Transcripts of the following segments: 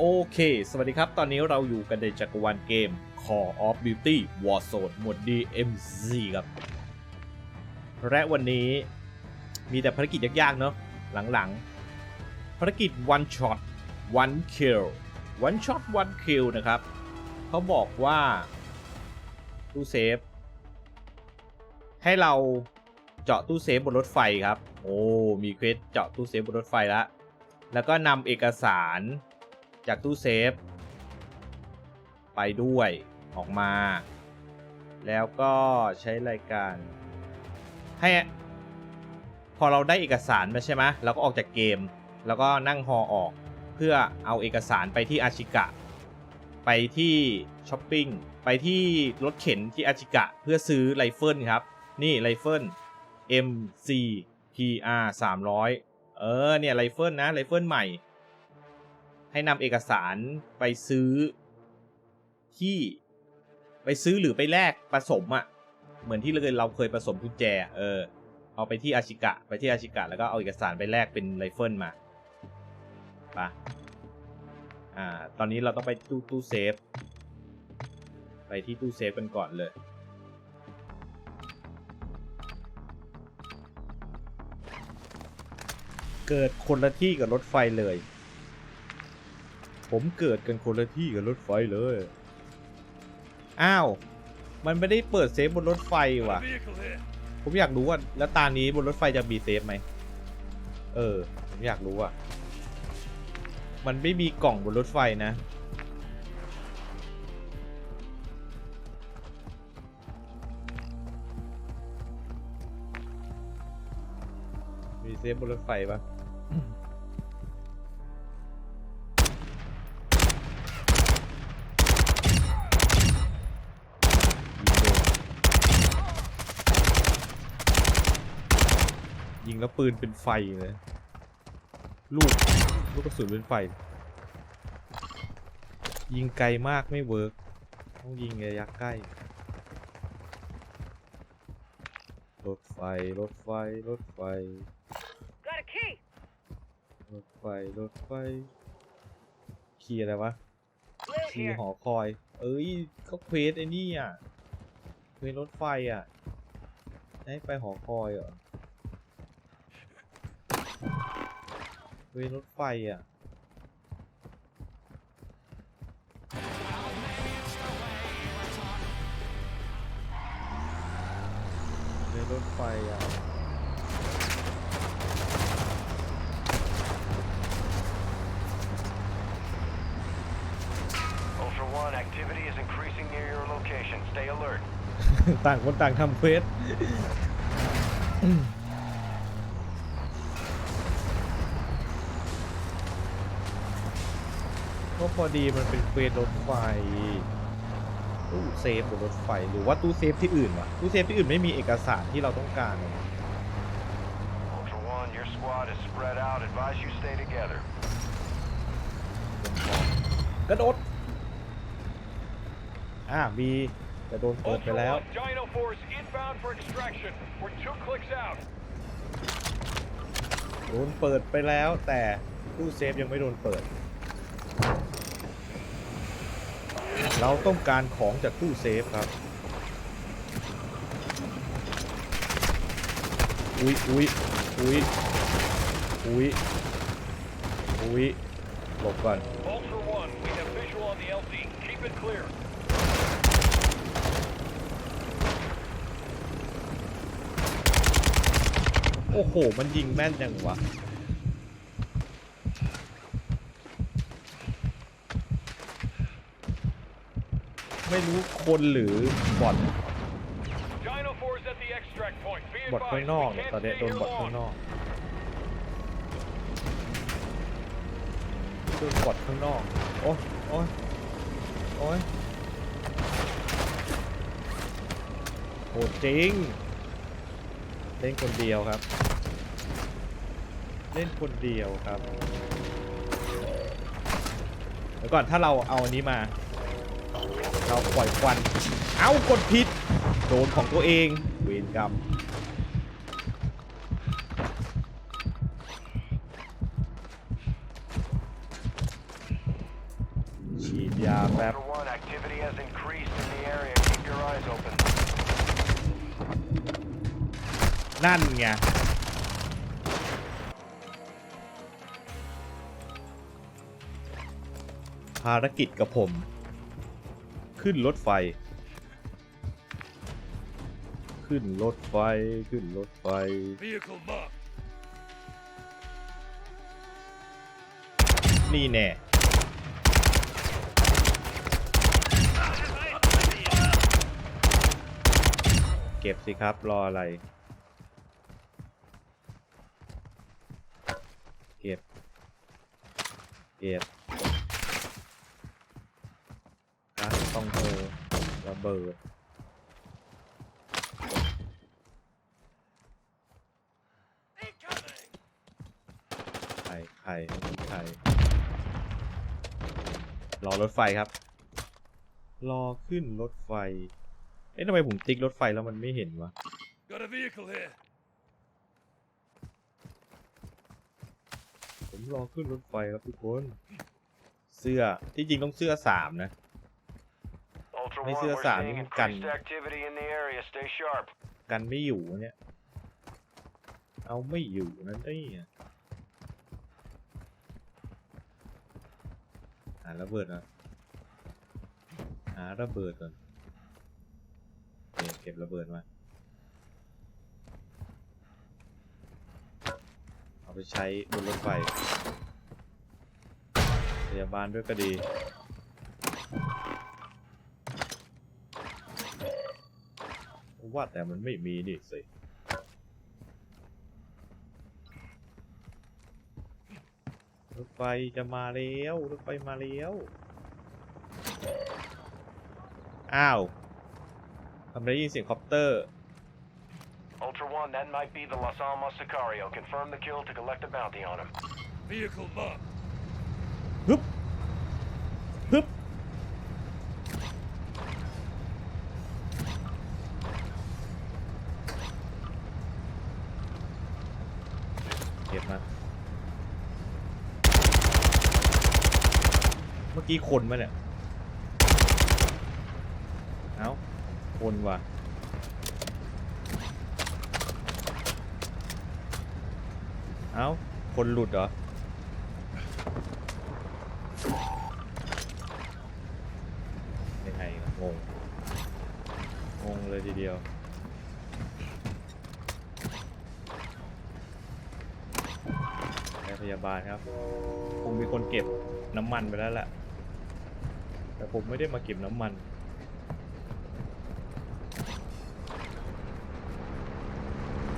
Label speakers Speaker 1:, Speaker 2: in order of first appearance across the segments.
Speaker 1: โอเค สวัสดีครับ ตอนนี้เราอยู่กันในจักรวาลเกม Call of Duty Warzone หมวด DMZ ครับ และวันนี้มีแต่ภารกิจยากๆ เนาะหลังๆ ภารกิจ one shot one kill one shot one kill นะครับ เขาบอกว่าตู้เซฟ ให้เราเจาะตู้เซฟบนรถไฟครับ โอ้ มีเควสเจาะตู้เซฟบนรถไฟแล้ว แล้วก็นำเอกสาร จากตู้เซฟ ไปด้วยออกมา แล้วก็ใช้รายการ ให้พอเราได้เอกสารมาใช่ไหมเราก็ออกจากเกม แล้วก็นั่งฮอออก เพื่อเอาเอกสารไปที่อาชิกะ ไปที่ช้อปปิ้ง ไปที่รถเข็นที่อาชิกะ เพื่อซื้อไรเฟิลครับ นี่ไรเฟิล MC PR 300 เออเนี่ยไรเฟิลนะไรเฟิลใหม่ ให้นำเอกสารไปซื้อที่ไปซื้อหรือไปแลกผสมอะ่ะ เหมือนที่เราเคยเราเคยผสมกุญแจ เออ เอาไปที่อาชิกะ ไปที่อาชิกะ แล้วก็เอาเอกสารไปแลกเป็นไรเฟิลมาปะอ่า ตอนนี้เราต้องไปตู้ตู้เซฟ ไปที่ตู้เซฟกันก่อนเลย เกิดคนละที่กับรถไฟเลย ผมเกิดกันคนละที่กับรถไฟเลย อ้าว มันไม่ได้เปิดเซฟบนรถไฟว่ะ ผมอยากรู้ว่าแล้วตานี้บนรถไฟจะมีเซฟไหม เออ ผมอยากรู้อะ มันไม่มีกล่องบนรถไฟนะ มีเซฟบนรถไฟปะ ยิงแล้วปืนเป็นไฟเลย ลูก ลูกกระสุนเป็นไฟ ยิงไกลมากไม่เวิร์กต้องยิงระยะใกล้ รถไฟ รถไฟ รถไฟ
Speaker 2: Got a key.
Speaker 1: รถไฟ รถไฟคีย์อะไรวะ
Speaker 2: Blue
Speaker 1: คีย์
Speaker 2: here.
Speaker 1: หอคอย เอ้ยเขาเควสไอ้นี่อะเควสรถไฟอะให้ไปหอคอยเหรอ เควสรถไฟอ่ะ เควสรถไฟอ่ะ
Speaker 3: Ultra One, activity is increasing near your location. Stay alert.
Speaker 1: ต่างคนต่างทำเควส ก็พอดีมันเป็นเควสรถไฟตู้เซฟบนรถไฟหรือว่าตู้เซฟที่อื่นวะตู้เซฟที่อื่นไม่มีเอกสารที่เราต้องการเลย
Speaker 3: Ultra One, your squad is spread out. Advise you stay together.
Speaker 1: กระโดดอ่ามีจะโดนเปิดไปแล้ว
Speaker 4: Dino Force inbound for extraction. We're two clicks out.
Speaker 1: โดนเปิดไปแล้ว แต่ตู้เซฟยังไม่โดนเปิด เราต้องการของจากตู้เซฟครับ อุ๊ยอุ๊ยอุ๊ยอุ๊ยอุ๊ยหลบก่อน
Speaker 4: Ultra One, we have visual on the LZ. Keep it clear.
Speaker 1: โอ้โห มันยิงแม่นยังวะ ไม่รู้คนหรือบอท
Speaker 4: Dino Force at the extract point. Be
Speaker 1: บอท
Speaker 4: advised,
Speaker 1: ข้างนอก
Speaker 4: we
Speaker 1: เนี่ย
Speaker 4: can't
Speaker 1: ตอนนี้
Speaker 4: stay
Speaker 1: โดน
Speaker 4: here
Speaker 1: บอทข้าง
Speaker 4: long.
Speaker 1: นอกโดนบอทข้างนอก โอ้ยโอ้ยโอ้ยโหดจริง เล่นคนเดียวครับ เล่นคนเดียวครับ เดี๋ยวก่อนถ้าเราเอาอันนี้มา เราปล่อยควัน เอากดผิด โดนของตัวเอง เวรกรรมผยาแป๊บ
Speaker 3: Ultra One, activity has increased in the area. Keep your eyes open.
Speaker 1: นั่นไงภารกิจกับผม ขึ้นรถไฟ ขึ้นรถไฟ ขึ้นรถไฟ
Speaker 4: Vehicle marked.
Speaker 1: นี่แน่ เก็บสิครับรออะไร เก็บ เก็บนะต้องเธอ ระเบิด ไข่ไข่ไข่รอรถไฟครับ รอขึ้นรถไฟ เอ๊ะทำไมผมติ๊กรถไฟแล้วมันไม่เห็นวะ
Speaker 4: Got a vehicle here.
Speaker 1: ผมรอขึ้นรถไฟครับทุกคน เสื้อ ที่จริงต้องเสื้อสามนะ
Speaker 3: Ultra
Speaker 1: Mấy
Speaker 3: One,
Speaker 1: xưa
Speaker 3: we're
Speaker 1: xả
Speaker 3: seeing
Speaker 1: những cành.
Speaker 3: increased activity in the area. Stay sharp.
Speaker 1: กันไม่อยู่เนี่ย เอาไม่อยู่นั่นไอ้หาระเบิดอะหาระเบิดก่อนเก็บระเบิดมา เอาไปใช้บนรถไฟพยาบาลด้วยก็ดี ว่าแต่มันไม่มีนี่สิรถไฟจะมาแล้วรถไฟมาแล้วอ้าวทำไมได้ยินเสียงคอปเตอร์
Speaker 3: Ultra One, that might be the Los Alamos Sicario. Confirm the kill to collect a bounty on him.
Speaker 4: Vehicle marked.
Speaker 1: ฮึบ ฮึบ เก็บมา เมื่อกี้คนมาเนี่ย เอ้า คนว่ะ เอ้า คนหลุดเหรอ ยังไงครงง งงเลยทีเดียวพทย์พยาบาลครับ คงมีคนเก็บน้ำมันไปแล้วแหละ ผมไม่ได้มาเก็บน้ำมัน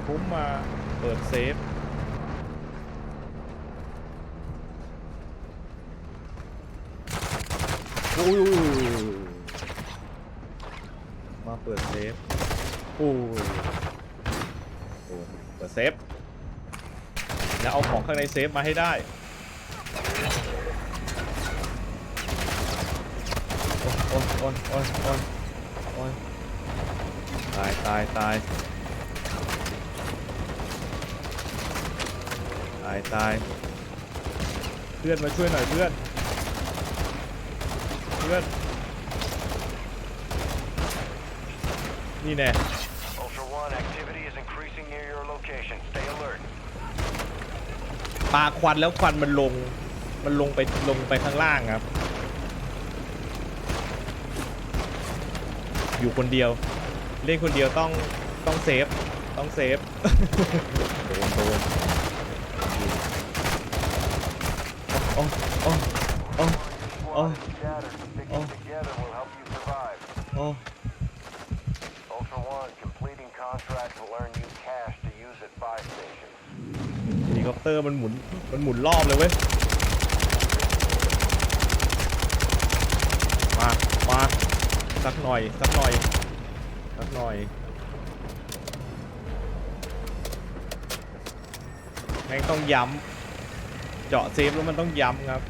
Speaker 1: ผมมาเปิดเซฟ โอ้ยมาเปิดเซฟ โอ้ยโอ้ยเปิดเซฟ แล้วเอาของข้างในเซฟมาให้ได้ โอ้ยโอ้ยโอ้ยโอ้ยโอ้ยตายตายตายตายตายเพื่อนมาช่วยหน่อยเพื่อนเพื่อนนี่แน่
Speaker 3: Ultra One, activity is increasing near your location. Stay alert.
Speaker 1: ปาควันแล้วควันมันลง มันลงไปลงไปข้างล่างครับ อยู่คนเดียว เล่นคนเดียวต้องต้องเซฟต้องเซฟโดนโดนโอ้โอ้โอ้
Speaker 3: Squad
Speaker 1: Oh.
Speaker 3: is scattered. Sticking
Speaker 1: Oh.
Speaker 3: together will help you survive.
Speaker 1: โอ้
Speaker 3: Ultra One, completing contract will earn you cash to use at buy stations.
Speaker 1: เฮลิคอปเตอร์มันหมุนมันหมุนรอบเลยเว้ย มา มา สักหน่อย สักหน่อย สักหน่อย แม่งต้องย้ำ เจาะเซฟแล้วมันต้องย้ำครับ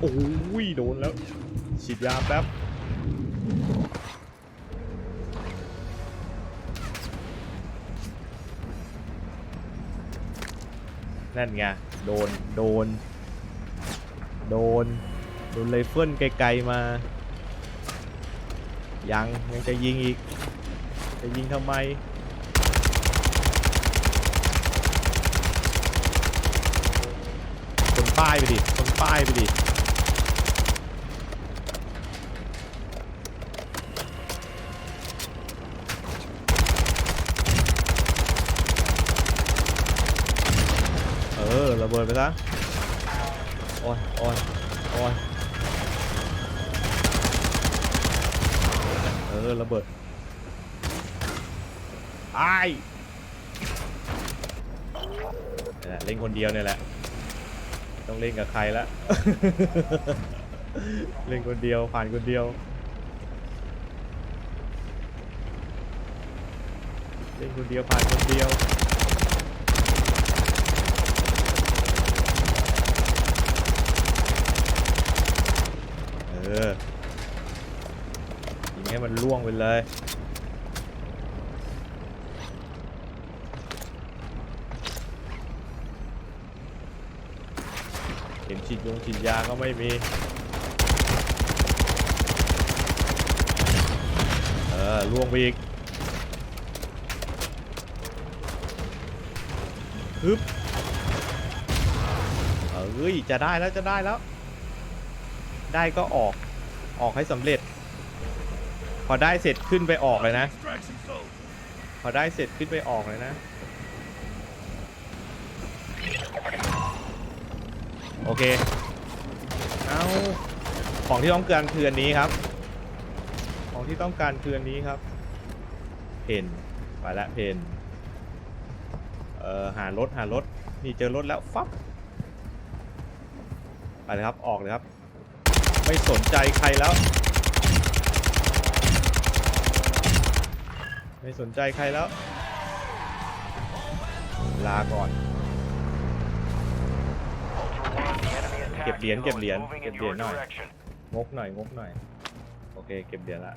Speaker 1: โอ้ยโดนแล้ว ฉีดยาแป๊บนั่นไง โดน โดน โดน โดนไรเฟิลไกลๆมา ยังยังจะยิงอีก จะยิงทำไม คนป้ายไปดิ คนป้ายไปดิเออระเบิดไปซะโอ้ยโอ้ยโอ้ย เออระเบิดไอ้ายนี่แหละเล่นคนเดียวเนี่ยแหละ ต้องเล่นกับใครละเล่นคนเดียวผ่านคนเดียว เล่นคนเดียวผ่านคนเดียวเออยิง ให้มันล่วงไปเลยเข็มฉีดยงฉีดยาก็ไม่มี เออล่วงไปอีกฮึบเอ้ย จะได้แล้วจะได้แล้ว ได้ก็ออก ออกให้สำเร็จ พอได้เสร็จขึ้นไปออกเลยนะ พอได้เสร็จขึ้นไปออกเลยนะ โอเค เอาของที่ต้องการคืออันนี้ครับ ของที่ต้องการคืออันนี้ครับ เพนไปละเพนเอ่อหารถหารถนี่เจอรถแล้วฟับไปเลยครับออกเลยครับ ไม่สนใจใครแล้ว ไม่สนใจใครแล้ว ลาก่อน
Speaker 3: Ultra One, the enemy attack
Speaker 1: Kịp điển,
Speaker 3: vehicle
Speaker 1: kịp
Speaker 3: is
Speaker 1: điển,
Speaker 3: moving
Speaker 1: kịp
Speaker 3: in
Speaker 1: điển
Speaker 3: your
Speaker 1: rồi.
Speaker 3: direction.
Speaker 1: งกหน่อยงกหน่อย โอเค เก็บเดี๋ยวละ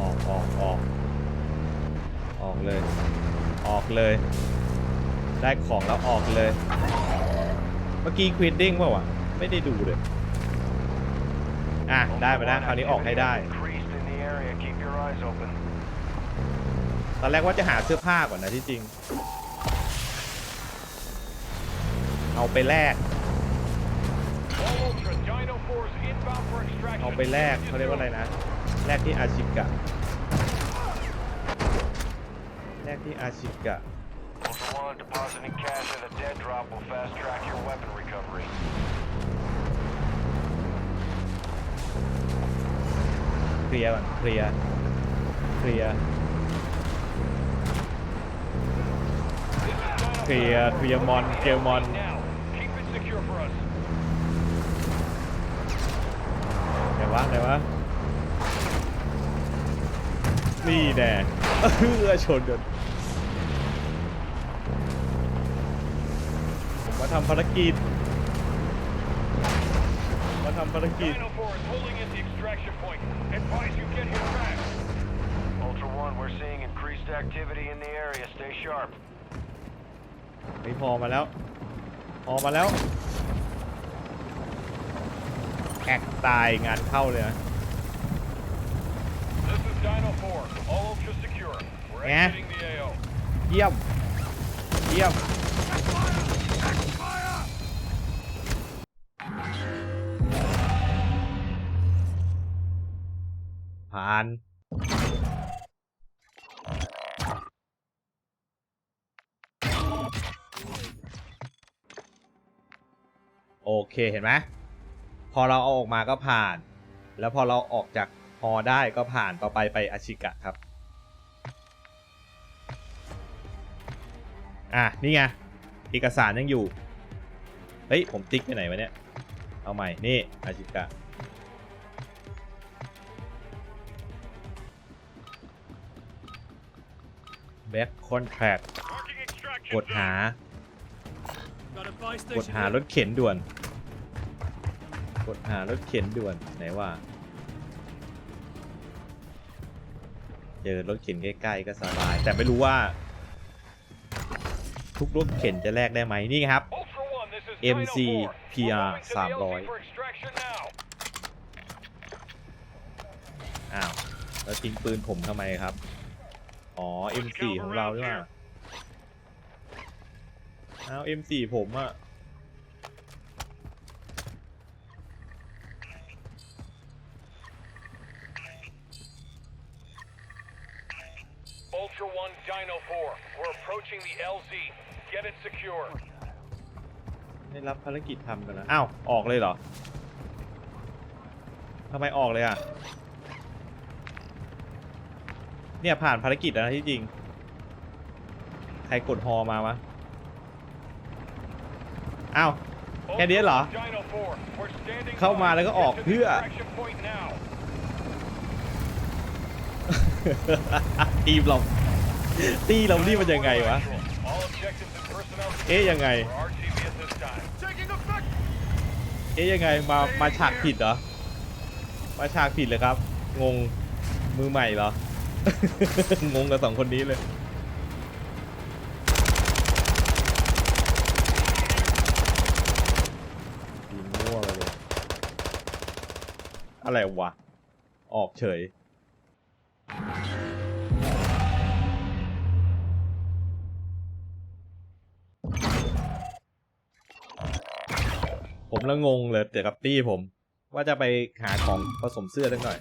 Speaker 1: ออกออกออกออกเลย ออกเลย ได้ของแล้วออกเลย เมื่อกี้ควิดดิ้งเปล่าวะไม่ได้ดูเลย อะได้ไปแล้วคราวนี้ออกให้ได้
Speaker 3: Increased in the area. Keep your eyes open.
Speaker 1: ตอนแรกว่าจะหาเสื้อผ้าก่อนนะที่จริง เอาไปแลก
Speaker 4: All Ultra, Dino 4 is inbound for extraction.
Speaker 1: เอาไปแลกเขาเรียกว่าอะไรนะ แลกที่อาชิกะ แลกที่อาชิกะ
Speaker 3: Ultra One, depositing cash at a dead drop will fast track your weapon recovery.
Speaker 1: เคลียร์ก่อนเคลียร์เคลียร์เคลียร์เคลียร์มอนเคลียร์มอน
Speaker 4: Now, keep it secure for us.
Speaker 1: ไหนวะไหนวะนี่แน่เออชนกันผมมาทำภารกิจ มาทำภารกิจ
Speaker 4: Dino 4 is holding at the extraction point. Advise you get here fast.
Speaker 3: Ultra One, we're seeing increased activity in the area. Stay sharp.
Speaker 1: ไม่พอมาแล้ว พอมาแล้วแอกตายงานเข้าเลยนะ
Speaker 4: This is Dino 4. All Ultra secure. We're
Speaker 1: Yeah.
Speaker 4: exiting the AO.
Speaker 1: เยี่ยม เยี่ยม ผ่าน โอเคเห็นไหมพอเราเอาออกมาก็ผ่าน แล้วพอเราออกจากฮอได้ก็ผ่านต่อไปไปอาชิกะครับ อะ นี่ไง เอกสารยังอยู่ เฮ้ย ผมติ๊กไปไหนวะเนี่ย เอาใหม่ นี่อาชิกะ
Speaker 4: Marking extraction
Speaker 1: กดหา กดหารถเข็นด่วน กดหารถเข็นด่วน ไหนว่า เจอรถเข็นใกล้ๆก็สบาย แต่ไม่รู้ว่า ทุกรถเข็นจะแลกได้ไหมนี่ครับ MC PR 300 อ้าว แล้วทิ้งปืนผมทำไมครับ อ๋อ M4 ของเราด้วยว่าอ้าว M4 ผมอะ
Speaker 4: Ultra One, Dino 4. We're approaching the LZ. Get it secure.
Speaker 1: ได้รับภารกิจทำกันนะอ้าว ออกเลยเหรอทำไมออกเลยอะ เนี่ยผ่านภารกิจแล้วนะที่จริง ใครกดฮอมาวะอ้าวแค่นี้เหรอ เข้ามาแล้วก็ออกเพื่อ ทีมเราตีเรานี่มันยังไงวะ เอ๊ะยังไง เอ๊ะยังไงมามาฉากผิดเหรอ มาฉากผิดเลยครับ งงมือใหม่เหรอ งงกับสองคนนี้เลย ยิงมั่วไปเลย อะไรวะ ออกเฉย ผมละงงเลยเดี๋ยวกับตี้ผม ว่าจะไปหาของผสมเสื้อสักหน่อย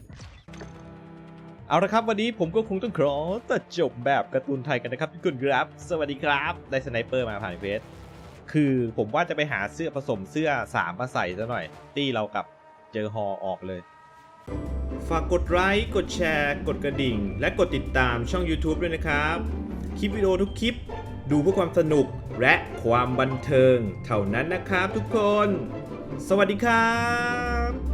Speaker 1: เอาละครับวันนี้ผมก็คงต้องขอตัดจบแบบการ์ตูนไทยกันนะครับทุกคนครับ สวัสดีครับได้สไนเปอร์มาผ่านเฟสคือผมว่าจะไปหาเสื้อผสมเสื้อสามมาใส่ซะหน่อย ตี้เรากับเจอฮอออกเลย ฝากกดไลค์กดแชร์ กดกระดิ่ง และกดติดตามช่อง YouTube ด้วยนะครับ คลิปวิดีโอทุกคลิป ดูเพื่อความสนุกและความบันเทิง เท่านั้นนะครับทุกคน สวัสดีครับ